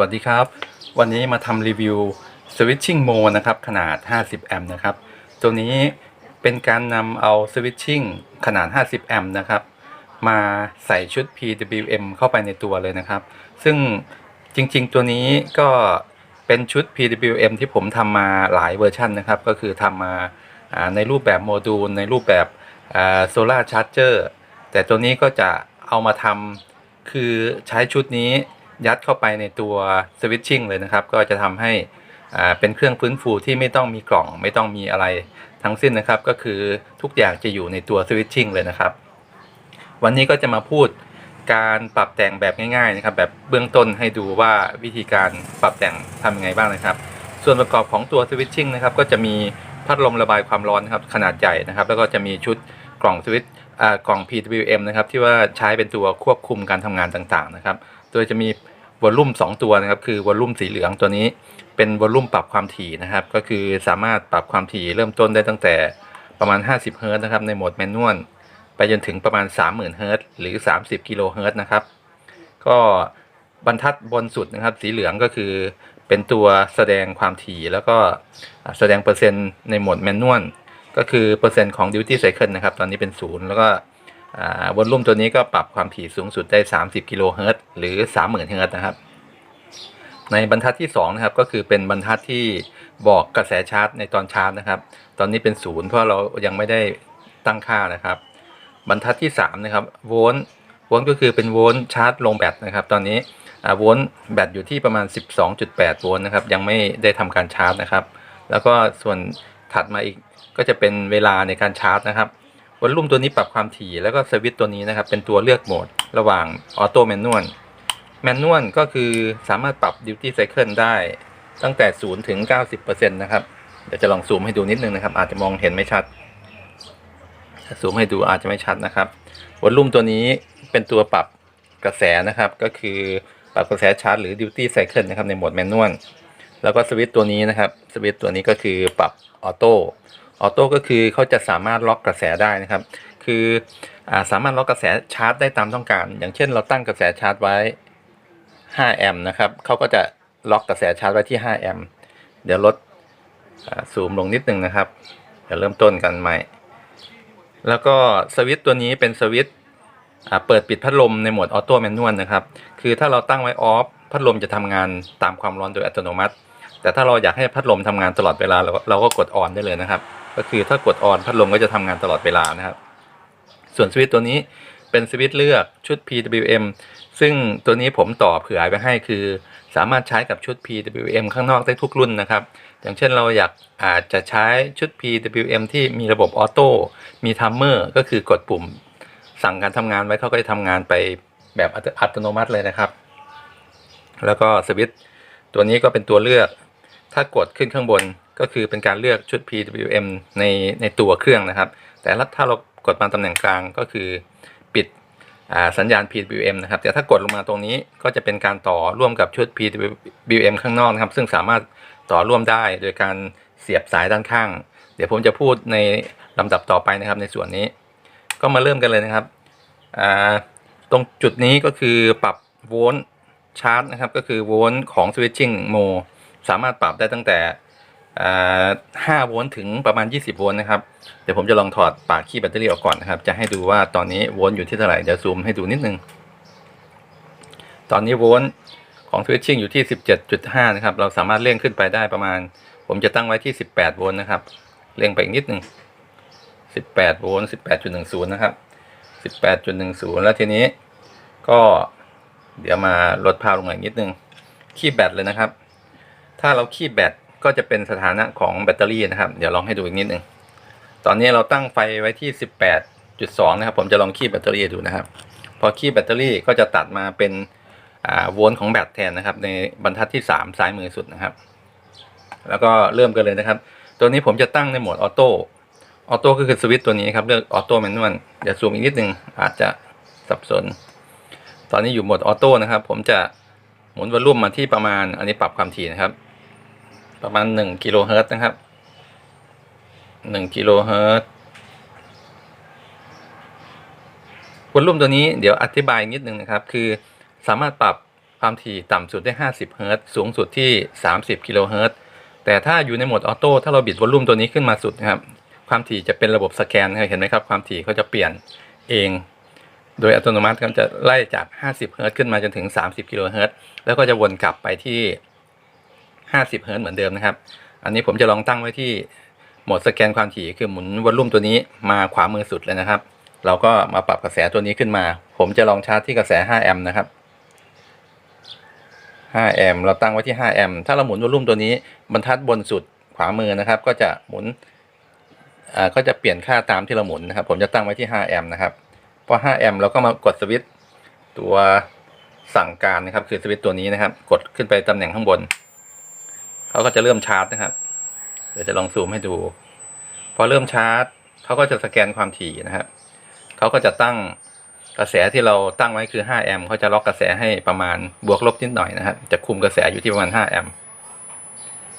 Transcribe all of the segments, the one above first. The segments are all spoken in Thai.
วัสดีครับ วันนี้มาทำรีวิว Switching Mo นะครับขนาด 50 แอมป์นะครับ ตัวนี้เป็นการนำเอา Switching ขนาด 50 แอมป์นะครับ มาใส่ชุด PWM เข้าไปในตัวเลยนะครับ ซึ่งจริงๆ ตัวนี้ก็เป็นชุด PWM ที่ผมทำมาหลายเวอร์ชันนะครับ ก็คือทำมาในรูปแบบโมดูล ในรูปแบบโซลาร์ชาร์เจอร์แต่ตัวนี้ก็จะเอามาทำคือใช้ชุดนี้ ยัดเข้าไปในตัว Switching เลยนะครับ ก็จะทำให้เป็นเครื่องฟื้นฟูที่ไม่ต้องมีกล่องไม่ต้องมีอะไรทั้งสิ้นนะครับ ก็คือทุกอย่างจะอยู่ในตัว Switching เลยนะครับ วันนี้ก็จะมาพูดการปรับแต่งแบบง่ายๆนะครับ แบบเบื้องต้นให้ดูว่าวิธีการปรับแต่งทำยังไงบ้างนะครับ ส่วนประกอบของตัว Switching นะครับ ก็จะมีพัดลมระบายความร้อนนะครับขนาดใหญ่นะครับ แล้วก็จะมีชุดกล่องสวิตช์กล่อง PWM นะครับที่ว่าใช้เป็นตัวควบคุมการทำงานต่างๆนะครับ โดยจะมีวอลลุ่ม2 ตัวนะครับ คือวอลลุ่มสีเหลืองตัวนี้เป็นวอลลุ่มปรับความถี่นะครับ ก็คือสามารถปรับความถี่เริ่มต้นได้ตั้งแต่ประมาณ 50 เฮิรตซ์นะครับ ในโหมดแมนนวลไปจนถึงประมาณ 30,000 เฮิรตซ์หรือ 30 กิโลเฮิรตซ์นะครับ ก็บรรทัดบนสุดนะครับ สีเหลืองก็คือเป็นตัวแสดงความถี่แล้วก็แสดงเปอร์เซ็นต์ในโหมดแมนนวลก็คือเปอร์เซ็นต์ของ duty cycle นะครับ ตอนนี้เป็นศูนย์แล้วก็ วอลลุ่มตัวนี้ก็ปรับความถี่สูงสุดได้ 30กิโลเฮิรตซ์หรือ 30,000เฮิรตซ์นะครับ ในบรรทัดที่2นะครับก็คือเป็นบรรทัดที่บอกกระแสชาร์จในตอนชาร์จนะครับ ตอนนี้เป็นศูนย์เพราะเรายังไม่ได้ตั้งค่านะครับ บรรทัดที่3นะครับโวลต์โวลต์ก็คือเป็นโวลต์ชาร์จลงแบตนะครับ ตอนนี้อ่าโวลต์แบตอยู่ที่ประมาณ 12.8 โวลต์นะครับยังไม่ได้ทำการชาร์จนะครับ แล้วก็ส่วนถัดมาอีกก็จะเป็นเวลาในการชาร์จนะครับ วอลลุ่มตัวนี้ปรับความถี่แล้วก็สวิตตัวนี้นะครับเป็นตัวเลือกโหมดระหว่างออโต้แมนนวลแมนนวลก็คือสามารถปรับ duty cycle ได้ตั้งแต่ 0 ถึง 90%นะครับ เดี๋ยวจะลองซูมให้ดูนิดนึงนะครับ อาจจะมองเห็นไม่ชัดซูมให้ดูอาจจะไม่ชัดนะครับวอลลุ่มตัวนี้เป็นตัวปรับกระแสนะครับ ก็คือปรับกระแสชาร์จหรือ duty cycle นะครับในโหมดแมนนวลแล้วก็สวิตตัวนี้นะครับสวิตตัวนี้ก็คือปรับออโต้ ออโต้ก็คือเขาจะสามารถล็อกกระแสได้นะครับ คืออสามารถล็อกกระแสชาร์จได้ตามต้องการ อย่างเช่น เราตั้งกระแสชาร์จไว้ 5 แอมป์นะครับเขาก็จะล็อกกระแสชาร์จไว้ที่ 5 แอมป์เดี๋ยวลดซูมลงนิดนึงนะครับ เดี๋ยวเริ่มต้นกันใหม่ แล้วก็สวิตตัวนี้เป็นสวิตเปิดปิดพัดลมในโหมดออโต้แมนนวลนะครับ คือถ้าเราตั้งไว้ออฟพัดลมจะทำงานตามความร้อนโดยอัตโนมัติ แต่ถ้าเราอยากให้พัดลมทำงานตลอดเวลาเราก็เราก็กดออนได้เลยนะครับ ก็คือถ้ากดออนพัดลมก็จะทำงานตลอดเวลานะครับ ส่วนสวิตตัวนี้เป็นสวิตเลือกชุด PWM ซึ่งตัวนี้ผมต่อเผื่อไว้ให้คือ สามารถใช้กับชุด PWM ข้างนอกได้ทุกรุ่นนะครับ อย่างเช่นเราอยากอาจจะใช้ชุด PWM ที่มีระบบออโต้มีทัมเมอร์ก็คือกดปุ่ม สั่งการทำงานไว้เขาก็จะทำงานไปแบบอัตโนมัติเลยนะครับ แล้วก็สวิตตัวนี้ก็เป็นตัวเลือก ถ้ากดขึ้นข้างบน ก็คือเป็นการเลือกชุด PWM ในในตัวเครื่องนะครับ แต่ถ้าเรากดมาตำแหน่งกลางก็คือปิดสัญญาณ PWM นะครับ แต่ถ้ากดลงมาตรงนี้ก็จะเป็นการต่อร่วมกับชุด PWM ข้างนอกนะครับ ซึ่งสามารถต่อร่วมได้โดยการเสียบสายด้านข้าง เดี๋ยวผมจะพูดในลำดับต่อไปนะครับในส่วนนี้ ก็มาเริ่มกันเลยนะครับ ตรงจุดนี้ก็คือปรับโวลต์ชาร์จนะครับ ก็คือโวลต์ของ switching โมสามารถปรับได้ตั้งแต่ 5โวลต์ถึงประมาณ 20 โวลต์นะครับ เดี๋ยวผมจะลองถอดปากขี้แบตเตอรี่ออกก่อนนะครับ จะให้ดูว่าตอนนี้โวลต์อยู่ที่เท่าไหร่ เดี๋ยวซูมให้ดูนิดนึง ตอนนี้โวลต์ของ switching อยู่ที่ 17.5 นะครับ เราสามารถเร่งขึ้นไปได้ประมาณ ผมจะตั้งไว้ที่ 18 โวลต์นะครับ เร่งไปอีกนิดนึง 18 โวลต์ 18.10 นะครับ 18.10 แล้วทีนี้ก็เดี๋ยวมาลดภาพลงมาอีกนิดนึงคีบแบตเลยนะครับ ถ้าเราคีบแบต ก็จะเป็นสถานะของแบตเตอรี่นะครับ เดี๋ยวลองให้ดูอีกนิดหนึ่งตอนนี้เราตั้งไฟไว้ที่ 18.2 นะครับ ผมจะลองคีบแบตเตอรี่ดูนะครับ พอคีบแบตเตอรี่ก็จะตัดมาเป็นโวลต์ของแบตแทนนะครับ ในบรรทัดที่ 3 ซ้ายมือสุดนะครับ แล้วก็เริ่มกันเลยนะครับ ตัวนี้ผมจะตั้งในโหมดออโต้ออโต้ก็คือสวิตช์ตัวนี้ครับเลือกออโต้แมนนวลเดี๋ยวซูมอีกนิดนึงอาจจะสับสน ตอนนี้อยู่โหมดออโต้นะครับ ผมจะหมุนวอลลุ่มมาที่ประมาณอันนี้ปรับความถี่นะครับ ประมาณหนึ่งกิโลเฮิรต์นะครับหนึ่งกิโลเฮิรต์วอลลุ่มตัวนี้เดี๋ยวอธิบายนิดนึงนะครับ คือสามารถปรับความถี่ต่ำสุดได้ 50 เฮิรต์สูงสุดที่ 30 กิโลเฮิรต์แต่ถ้าอยู่ในโหมดออโต้ถ้าเราบิดวอลลุ่มตัวนี้ขึ้นมาสุดนะครับ ความถี่จะเป็นระบบสแกนเห็นไหมครับ ความถี่เขาจะเปลี่ยนเอง โดยอัตโนมัติก็จะไล่จาก 50 เฮิรต์ขึ้นมาจนถึง 30 กิโลเฮิรต์แล้วก็จะวนกลับไปที่ 50เฮิรตเหมือนเดิมนะครับ อันนี้ผมจะลองตั้งไว้ที่โหมดสแกนความถี่คือหมุนวอลลุ่มตัวนี้มาขวามือสุดเลยนะครับ เราก็มาปรับกระแสตัวนี้ขึ้นมา ผมจะลองชาร์จที่กระแส 5 แอมป์นะครับ5แอมป์เราตั้งไว้ที่ 5 แอมป์ถ้าเราหมุนวอลลุ่มตัวนี้บรรทัดบนสุดขวามือนะครับ ก็จะหมุนอ่าก็จะเปลี่ยนค่าตามที่เราหมุนนะครับ ผมจะตั้งไว้ที่ 5 แอมป์นะครับพอ 5 แอมป์เราก็มากดสวิตช์ตัวสั่งการนะครับ คือสวิตช์ตัวนี้นะครับ กดขึ้นไปตำแหน่งข้างบน เขาก็จะเริ่มชาร์จนะครับ เดี๋ยวจะลองซูมให้ดู พอเริ่มชาร์จเขาก็จะสแกนความถี่นะครับเขาก็จะตั้งกระแสที่เราตั้งไว้คือ 5 แอมป์เขาจะล็อกกระแสให้ประมาณบวกลบนิดหน่อยนะครับ จะคุมกระแสอยู่ที่ประมาณ 5 แอมป์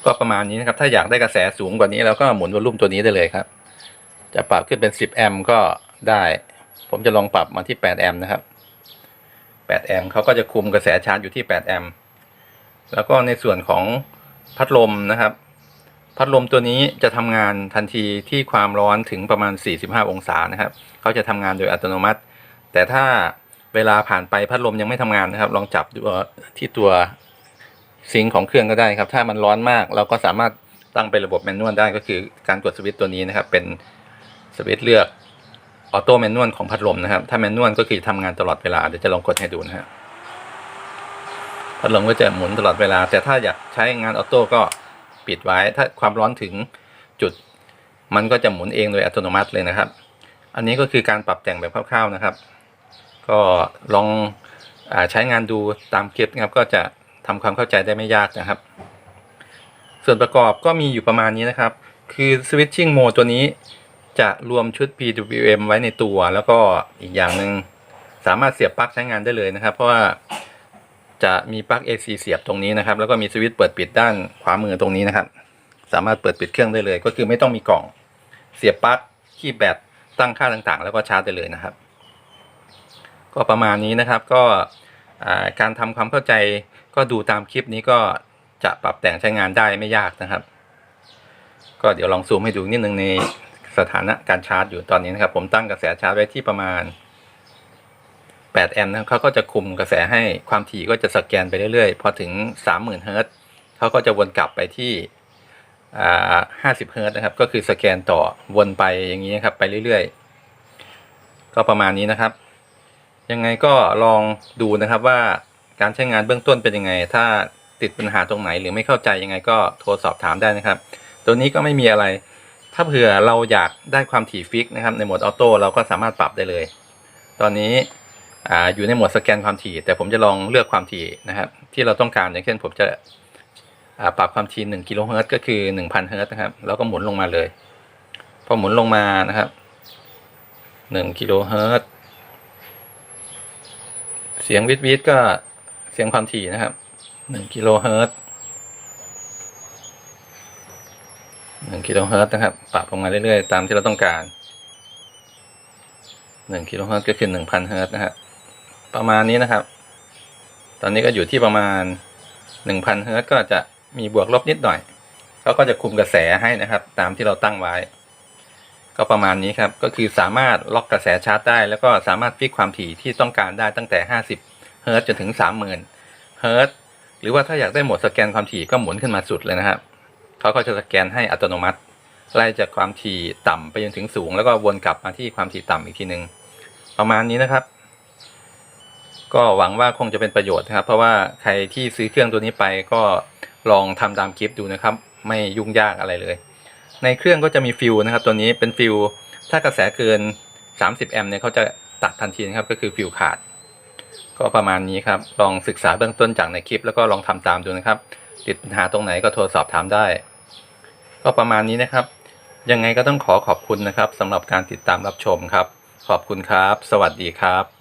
ก็ประมาณนี้นะครับ ถ้าอยากได้กระแสสูงกว่านี้เราก็หมุนวอลลุ่มตัวนี้ได้เลยครับ จะปรับขึ้นเป็น 10 แอมป์ก็ได้ ผมจะลองปรับมาที่ 8 แอมป์นะครับ 8 แอมป์เขาก็จะคุมกระแสชาร์จอยู่ที่ 8 แอมป์แล้วก็ในส่วนของ พัดลมนะครับ พัดลมตัวนี้จะทำงานทันทีที่ความร้อนถึงประมาณ 45 องศานะครับเขาจะทำงานโดยอัตโนมัติ แต่ถ้าเวลาผ่านไปพัดลมยังไม่ทำงานนะครับ ลองจับที่ตัวซิงของเครื่องก็ได้ครับ ถ้ามันร้อนมากเราก็สามารถตั้งเป็นระบบแมนนวลได้ก็คือการกดสวิตช์ตัวนี้นะครับ เป็นสวิตช์เลือกออโต้แมนนวลของพัดลมนะครับ ถ้าแมนนวลก็คือทำงานตลอดเวลาเดี๋ยวจะลองกดให้ดูนะฮะ พัดลมก็จะหมุนตลอดเวลา แต่ถ้าอยากใช้งานออโต้ก็ปิดไว้ ถ้าความร้อนถึงจุด มันก็จะหมุนเองโดยอัตโนมัติเลยนะครับ อันนี้ก็คือการปรับแต่งแบบคร่าวๆนะครับ ก็ลองอใช้งานดูตามคลิปนะครับ ก็จะทำความเข้าใจได้ไม่ยากนะครับ ส่วนประกอบก็มีอยู่ประมาณนี้นะครับ คือ switching mode ตัวนี้จะรวมชุด PWM ไว้ในตัว แล้วก็อีกอย่างหนึ่งสามารถเสียบปลั๊กใช้งานได้เลยนะครับ เพราะว่า จะมีปลั๊ก AC เสียบตรงนี้นะครับ แล้วก็มีสวิตช์เปิดปิดด้านขวามือตรงนี้นะครับ สามารถเปิดปิดเครื่องได้เลย ก็คือไม่ต้องมีกล่อง เสียบปลั๊กคีย์แบตตั้งค่าต่างๆ แล้วก็ชาร์จได้เลยนะครับ ก็ประมาณนี้นะครับก็การทำความเข้าใจก็ดูตามคลิปนี้ก็จะปรับแต่งใช้งานได้ไม่ยากนะครับ ก็เดี๋ยวลองซูมให้ดูนิดนึงในสถานะการชาร์จอยู่ตอนนี้นะครับ ผมตั้งกระแสชาร์จไว้ที่ประมาณ 8 แอมป์นะเขาก็จะคุมกระแสให้ความถี่ก็จะสแกนไปเรื่อยๆ พอถึง 30,000 เฮิรตซ์เขาก็จะวนกลับไปที่อ่า50 เฮิรตซ์นะครับ ก็คือสแกนต่อวนไปอย่างนี้ครับไปเรื่อยๆ ก็ประมาณนี้นะครับ ยังไงก็ลองดูนะครับว่าการใช้งานเบื้องต้นเป็นยังไง ถ้าติดปัญหาตรงไหนหรือไม่เข้าใจยังไงก็โทรสอบถามได้นะครับ ตัวนี้ก็ไม่มีอะไร ถ้าเผื่อเราอยากได้ความถี่ฟิกนะครับ ในโหมดออโต้เราก็สามารถปรับได้เลย ตอนนี้ ออยู่ในโหมดสแกนความถี่ แต่ผมจะลองเลือกความถี่นะครับที่เราต้องการอย่างเช่นผมจะปรับความถี่1กิโลเฮิรตซ์ก็คือ 1,000เฮิรตซ์นะครับแล้วก็หมุนลงมาเลย พอหมุนลงมานะครับ1กิโลเฮิรตซ์เสียงวิดวิดก็เสียงความถี่นะครับหนึ่งกิโลเฮิรตซ์หนึ่งกิโลเฮิรตซ์นะครับ ปรับลงมาเรื่อยๆ ตามที่เราต้องการหนึ่งกิโลเฮิรตซ์ก็คือหนึ่งพันเฮิรตซ์นะครับ ประมาณนี้นะครับ ตอนนี้ก็อยู่ที่ประมาณหนึ่งพันเฮิร์ตก็จะมีบวกลบนิดหน่อยเขาก็จะคุมกระแสให้นะครับ ตามที่เราตั้งไว้ ก็ประมาณนี้ครับ ก็คือสามารถล็อกกระแสชาร์จได้ แล้วก็สามารถฟิกความถี่ที่ต้องการได้ตั้งแต่ 50เฮิร์ตจนถึง 30,000เฮิร์ตหรือว่าถ้าอยากได้โหมดสแกนความถี่ก็หมุนขึ้นมาสุดเลยนะครับเขาก็จะสแกนให้อัตโนมัติไล่จากความถี่ต่ำไปจนถึงสูง แล้วก็วนกลับมาที่ความถี่ต่ำอีกทีหนึ่งประมาณนี้นะครับ ก็หวังว่าคงจะเป็นประโยชน์นะครับ เพราะว่าใครที่ซื้อเครื่องตัวนี้ไปก็ลองทำตามคลิปดูนะครับ ไม่ยุ่งยากอะไรเลย ในเครื่องก็จะมีฟิวนะครับ ตัวนี้เป็นฟิวถ้ากระแสเกิน 30 แอมป์เนี่ยเขาจะตัดทันทีนะครับก็คือฟิวขาด ก็ประมาณนี้ครับ ลองศึกษาเบื้องต้นจากในคลิป แล้วก็ลองทำตามดูนะครับ ติดปัญหาตรงไหนก็โทรสอบถามได้ ก็ประมาณนี้นะครับ ยังไงก็ต้องขอขอบคุณนะครับสำหรับการติดตามรับชมครับ ขอบคุณครับ สวัสดีครับ